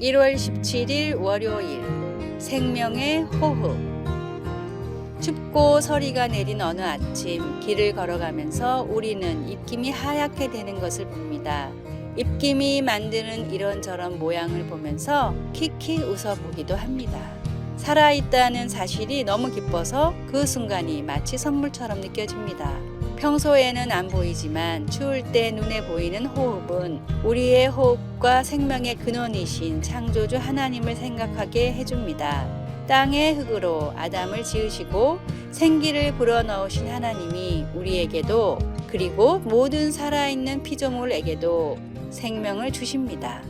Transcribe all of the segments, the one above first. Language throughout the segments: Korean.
1월 17일 월요일 생명의 호흡 춥고 서리가 내린 어느 아침 길을 걸어가면서 우리는 입김이 하얗게 되는 것을 봅니다. 입김이 만드는 이런저런 모양을 보면서 키키 웃어보기도 합니다. 살아있다는 사실이 너무 기뻐서 그 순간이 마치 선물처럼 느껴집니다. 평소에는 안 보이지만 추울 때 눈에 보이는 호흡은 우리의 호흡과 생명의 근원이신 창조주 하나님을 생각하게 해줍니다. 땅의 흙으로 아담을 지으시고 생기를 불어넣으신 하나님이 우리에게도 그리고 모든 살아있는 피조물에게도 생명을 주십니다.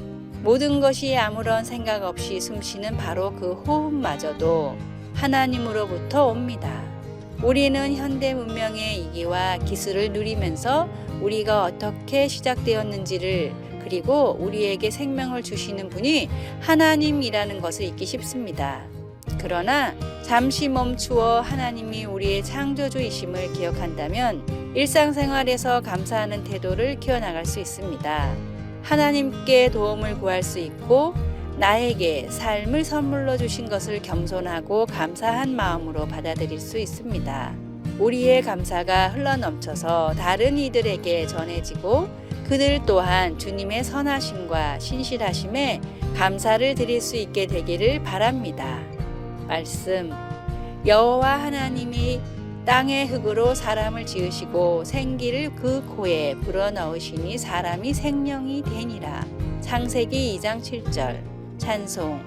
모든 것이 아무런 생각 없이 숨쉬는 바로 그 호흡마저도 하나님으로부터 옵니다. 우리는 현대 문명의 이기와 기술을 누리면서 우리가 어떻게 시작되었는지를 그리고 우리에게 생명을 주시는 분이 하나님이라는 것을 잊기 쉽습니다. 그러나 잠시 멈추어 하나님이 우리의 창조주이심을 기억한다면 일상생활에서 감사하는 태도를 키워나갈 수 있습니다. 하나님께 도움을 구할 수 있고 나에게 삶을 선물로 주신 것을 겸손하고 감사한 마음으로 받아들일 수 있습니다. 우리의 감사가 흘러넘쳐서 다른 이들에게 전해지고 그들 또한 주님의 선하심과 신실하심에 감사를 드릴 수 있게 되기를 바랍니다. 말씀 여호와 하나님이 땅의 흙으로 사람을 지으시고 생기를 그 코에 불어넣으시니 사람이 생명이 되니라. 창세기 2장 7절 찬송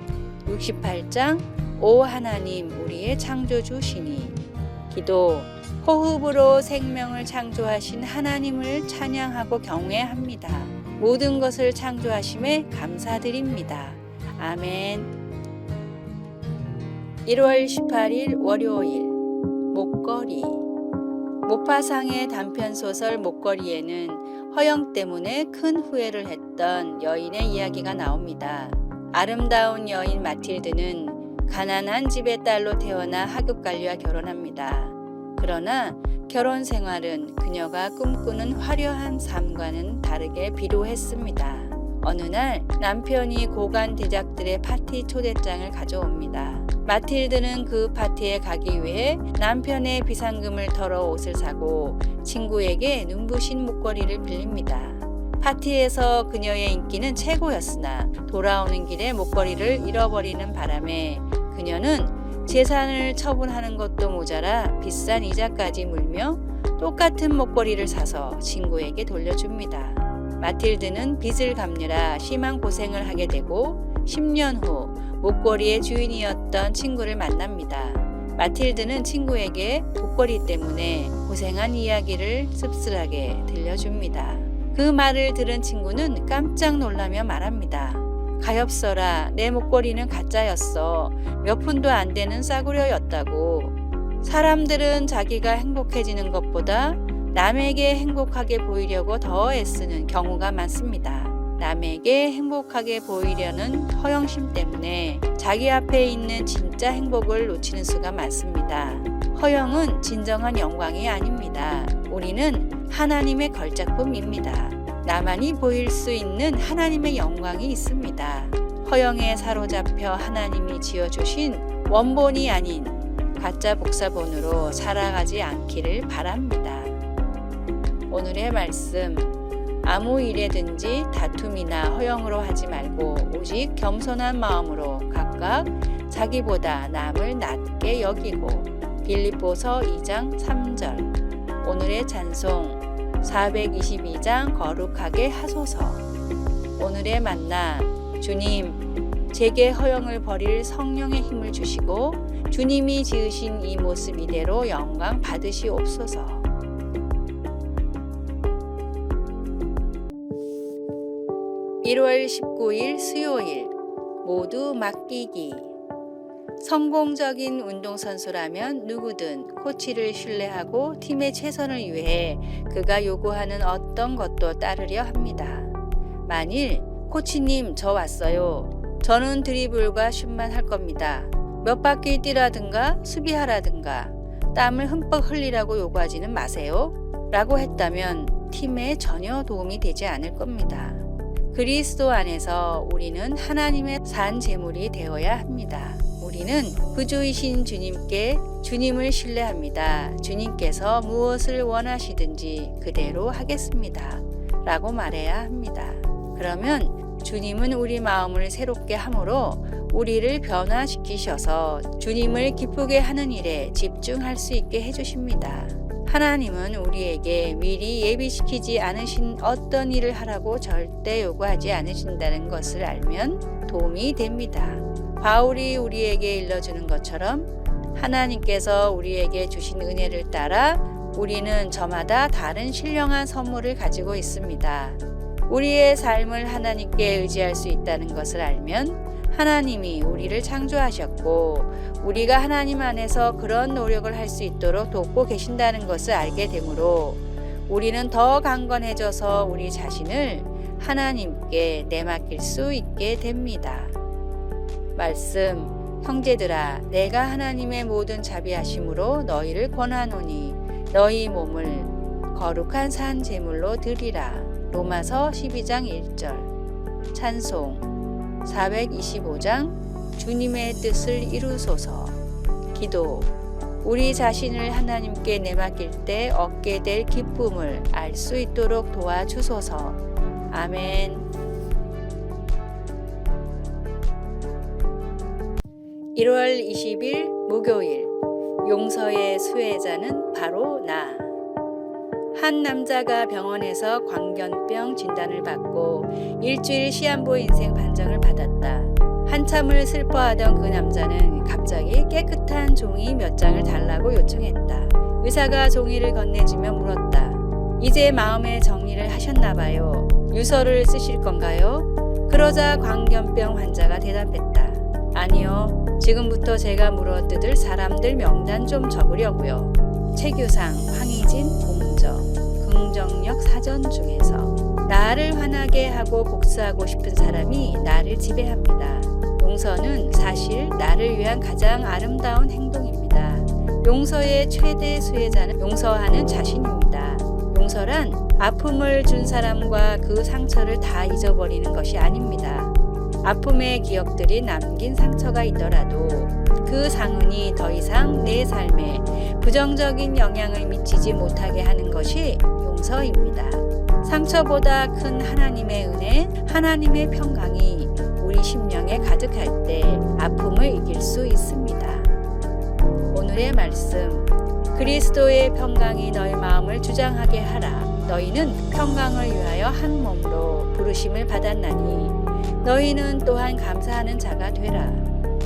68장 오 하나님 우리의 창조주시니 기도 호흡으로 생명을 창조하신 하나님을 찬양하고 경외합니다. 모든 것을 창조하심에 감사드립니다. 아멘. 1월 18일 월요일 목걸이 모파상의 단편 소설 목걸이에는 허영 때문에 큰 후회를 했던 여인의 이야기가 나옵니다. 아름다운 여인 마틸드는 가난한 집의 딸로 태어나 하급 관리와 결혼합니다. 그러나 결혼 생활은 그녀가 꿈꾸는 화려한 삶과는 다르게 비루했습니다. 어느 날 남편이 고관 대작들의 파티 초대장을 가져옵니다. 마틸드는 그 파티에 가기 위해 남편의 비상금을 털어 옷을 사고 친구에게 눈부신 목걸이를 빌립니다. 파티에서 그녀의 인기는 최고였으나 돌아오는 길에 목걸이를 잃어버리는 바람에 그녀는 재산을 처분하는 것도 모자라 비싼 이자까지 물며 똑같은 목걸이를 사서 친구에게 돌려줍니다. 마틸드는 빚을 갚느라 심한 고생을 하게 되고 10년 후 목걸이의 주인이었던 친구를 만납니다. 마틸드는 친구에게 목걸이 때문에 고생한 이야기를 씁쓸하게 들려줍니다. 그 말을 들은 친구는 깜짝 놀라며 말합니다. 가엾어라, 내 목걸이는 가짜였어. 몇 푼도 안 되는 싸구려였다고. 사람들은 자기가 행복해지는 것보다 남에게 행복하게 보이려고 더 애쓰는 경우가 많습니다. 남에게 행복하게 보이려는 허영심 때문에 자기 앞에 있는 진짜 행복을 놓치는 수가 많습니다. 허영은 진정한 영광이 아닙니다. 우리는 하나님의 걸작품입니다. 나만이 보일 수 있는 하나님의 영광이 있습니다. 허영에 사로잡혀 하나님이 지어주신 원본이 아닌 가짜 복사본으로 살아가지 않기를 바랍니다. 오늘의 말씀 아무 일에든지 다툼이나 허영으로 하지 말고 오직 겸손한 마음으로 각각 자기보다 남을 낮게 여기고 빌립보서 2장 3절. 오늘의 찬송 422장 거룩하게 하소서. 오늘의 만나 주님 제게 허영을 버릴 성령의 힘을 주시고 주님이 지으신 이 모습 이대로 영광 받으시옵소서. (1월 19일) 수요일 모두 맡기기 성공적인 운동선수라면 누구든 코치를 신뢰하고 팀의 최선을 위해 그가 요구하는 어떤 것도 따르려 합니다. 만일 코치님 저 왔어요. 저는 드리블과 슛만 할 겁니다. 몇 바퀴 뛰라든가 수비하라든가 땀을 흠뻑 흘리라고 요구하지는 마세요. 라고 했다면 팀에 전혀 도움이 되지 않을 겁니다. 그리스도 안에서 우리는 하나님의 산 제물이 되어야 합니다. 우리는 구주이신 주님께 주님을 신뢰합니다. 주님께서 무엇을 원하시든지 그대로 하겠습니다. 라고 말해야 합니다. 그러면 주님은 우리 마음을 새롭게 함으로 우리를 변화시키셔서 주님을 기쁘게 하는 일에 집중할 수 있게 해주십니다. 하나님은 우리에게 미리 예비시키지 않으신 어떤 일을 하라고 절대 요구하지 않으신다는 것을 알면 도움이 됩니다. 바울이 우리에게 일러주는 것처럼 하나님께서 우리에게 주신 은혜를 따라 우리는 저마다 다른 신령한 선물을 가지고 있습니다. 우리의 삶을 하나님께 의지할 수 있다는 것을 알면 하나님이 우리를 창조하셨고 우리가 하나님 안에서 그런 노력을 할 수 있도록 돕고 계신다는 것을 알게 되므로 우리는 더 강건해져서 우리 자신을 하나님께 내맡길 수 있게 됩니다. 말씀 형제들아 내가 하나님의 모든 자비하심으로 너희를 권하노니 너희 몸을 거룩한 산 제물로 드리라. 로마서 12장 1절. 찬송 425장 주님의 뜻을 이루소서. 기도. 우리 자신을 하나님께 내맡길 때 얻게 될 기쁨을 알 수 있도록 도와주소서. 아멘. 1월 20일 목요일 용서의 수혜자는 바로 나. 한 남자가 병원에서 광견병 진단을 받고 일주일 시한부 인생 판정을 받았다. 한참을 슬퍼하던 그 남자는 갑자기 깨끗한 종이 몇 장을 달라고 요청했다. 의사가 종이를 건네주며 물었다. 이제 마음의 정리를 하셨나 봐요. 유서를 쓰실 건가요? 그러자 광견병 환자가 대답했다. 아니요. 지금부터 제가 물어뜯을 사람들 명단 좀 적으려고요. 최규상, 황희진, 공정, 긍정력 사전 중에서 나를 화나게 하고 복수하고 싶은 사람이 나를 지배합니다. 용서는 사실 나를 위한 가장 아름다운 행동입니다. 용서의 최대 수혜자는 용서하는 자신입니다. 용서란 아픔을 준 사람과 그 상처를 다 잊어버리는 것이 아닙니다. 아픔의 기억들이 남긴 상처가 있더라도 그 상흔이 더 이상 내 삶에 부정적인 영향을 미치지 못하게 하는 것이 용서입니다. 상처보다 큰 하나님의 은혜, 하나님의 평강이 우리 심령에 가득할 때 아픔을 이길 수 있습니다. 오늘의 말씀 그리스도의 평강이 너희 마음을 주장하게 하라. 너희는 평강을 위하여 한 몸으로 부르심을 받았나니 너희는 또한 감사하는 자가 되라.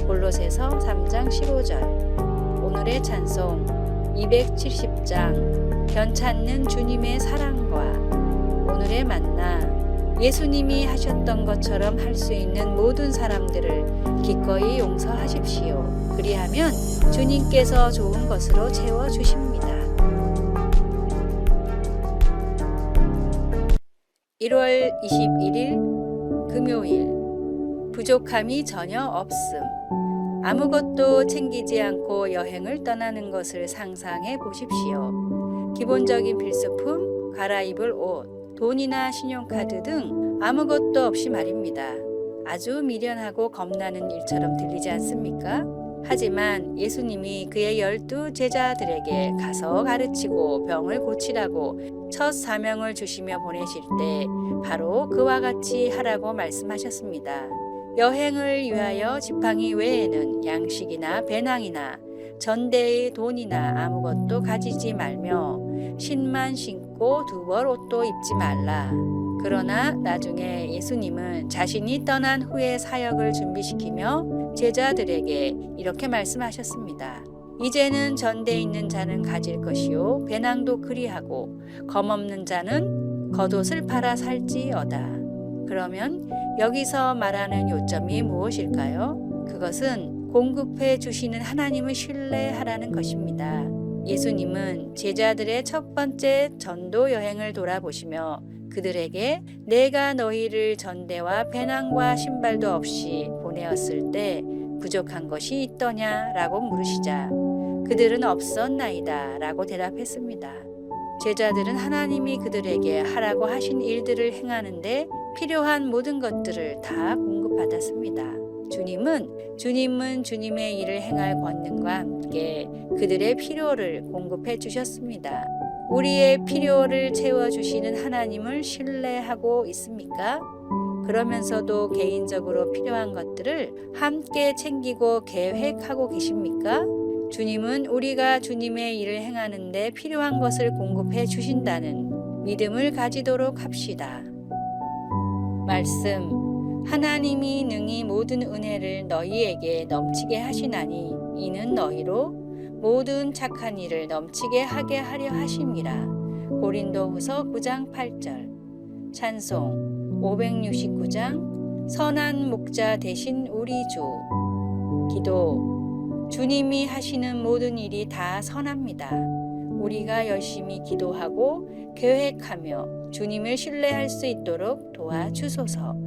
골로새서 3장 15절. 오늘의 찬송 270장 변찮는 주님의 사랑과 오늘의 만나 예수님이 하셨던 것처럼 할 수 있는 모든 사람들을 기꺼이 용서하십시오. 그리하면 주님께서 좋은 것으로 채워 주십니다. 1월 21일 금요일 부족함이 전혀 없음. 아무것도 챙기지 않고 여행을 떠나는 것을 상상해 보십시오. 기본적인 필수품, 갈아입을 옷, 돈이나 신용카드 등 아무것도 없이 말입니다. 아주 미련하고 겁나는 일처럼 들리지 않습니까? 하지만 예수님이 그의 열두 제자들에게 가서 가르치고 병을 고치라고 첫 사명을 주시며 보내실 때 바로 그와 같이 하라고 말씀하셨습니다. 여행을 위하여 지팡이 외에는 양식이나 배낭이나 전대의 돈이나 아무것도 가지지 말며 신만 신고 두 벌 옷도 입지 말라. 그러나 나중에 예수님은 자신이 떠난 후에 사역을 준비시키며 제자들에게 이렇게 말씀하셨습니다. 이제는 전대 있는 자는 가질 것이요 배낭도 그리하고 검 없는 자는 겉옷을 팔아 살지어다. 그러면 여기서 말하는 요점이 무엇일까요? 그것은 공급해 주시는 하나님을 신뢰하라는 것입니다. 예수님은 제자들의 첫 번째 전도 여행을 돌아보시며 그들에게 내가 너희를 전대와 배낭과 신발도 없이 보내었을 때 부족한 것이 있더냐 라고 물으시자 그들은 없었나이다 라고 대답했습니다. 제자들은 하나님이 그들에게 하라고 하신 일들을 행하는데 필요한 모든 것들을 다 공급받았습니다. 주님은 주님은 주님의 일을 행할 권능과 함께 그들의 필요를 공급해 주셨습니다. 우리의 필요를 채워 주시는 하나님을 신뢰하고 있습니까? 그러면서도 개인적으로 필요한 것들을 함께 챙기고 계획하고 계십니까? 주님은 우리가 주님의 일을 행하는데 필요한 것을 공급해 주신다는 믿음을 가지도록 합시다. 말씀 하나님이 능히 모든 은혜를 너희에게 넘치게 하시나니 이는 너희로 모든 착한 일을 넘치게 하게 하려 하심이라. 고린도후서 9장 8절. 찬송 569장 선한 목자 되신 우리 주. 기도 주님이 하시는 모든 일이 다 선합니다. 우리가 열심히 기도하고 계획하며 주님을 신뢰할 수 있도록 도와주소서.